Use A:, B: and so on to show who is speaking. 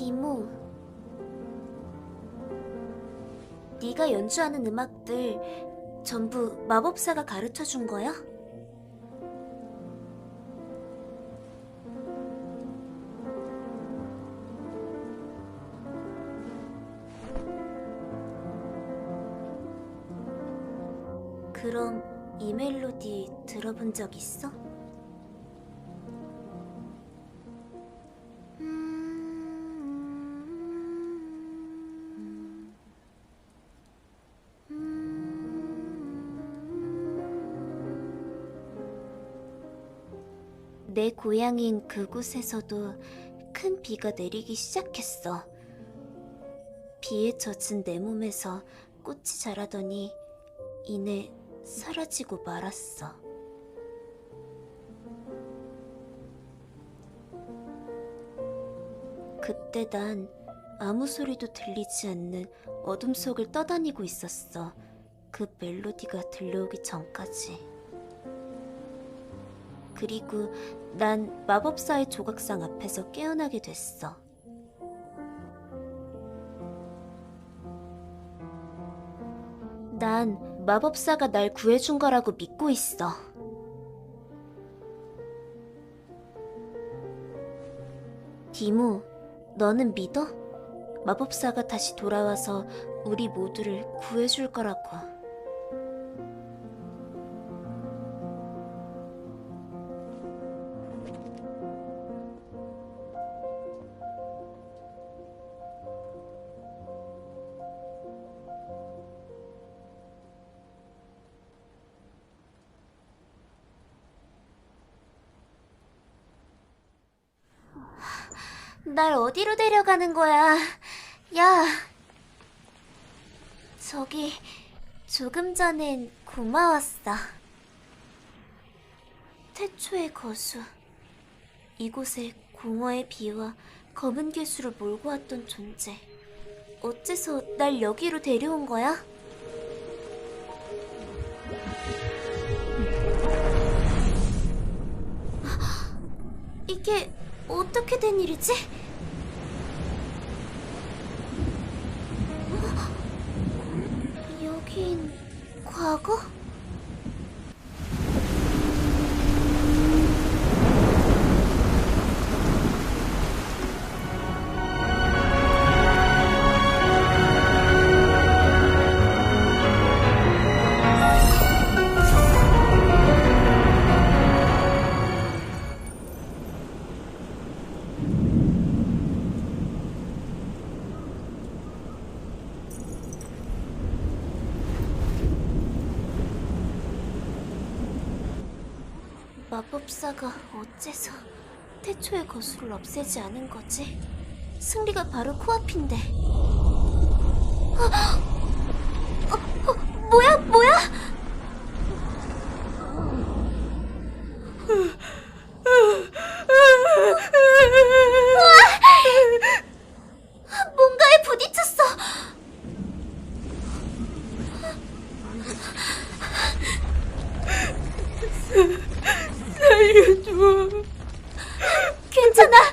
A: 디모. 네가 연주하는 음악들 전부 마법사가 가르쳐 준 거야? 그럼 이 멜로디 들어본 적 있어? 내 고향인 그곳에서도 큰 비가 내리기 시작했어. 비에 젖은 내 몸에서 꽃이 자라더니 이내 사라지고 말았어. 그때 난 아무 소리도 들리지 않는 어둠 속을 떠다니고 있었어. 그 멜로디가 들려오기 전까지. 그리고 난 마법사의 조각상 앞에서 깨어나게 됐어. 난 마법사가 날 구해준 거라고 믿고 있어. 디모, 너는 믿어? 마법사가 다시 돌아와서 우리 모두를 구해줄 거라고. 날 어디로 데려가는 거야? 야. 저기, 조금 전엔 고마웠어. 태초의 거수. 이곳에 공허의 비와 검은 개수를 몰고 왔던 존재. 어째서 날 여기로 데려온 거야? 이게 어떻게 된 일이지? こ 마법사가 어째서 태초의 거수를 없애지 않은 거지? 승리가 바로 코앞인데. 어, 어, 어, 뭐야, 뭐야? 우와! 뭔가에 부딪혔어. 살려줘. 괜찮아.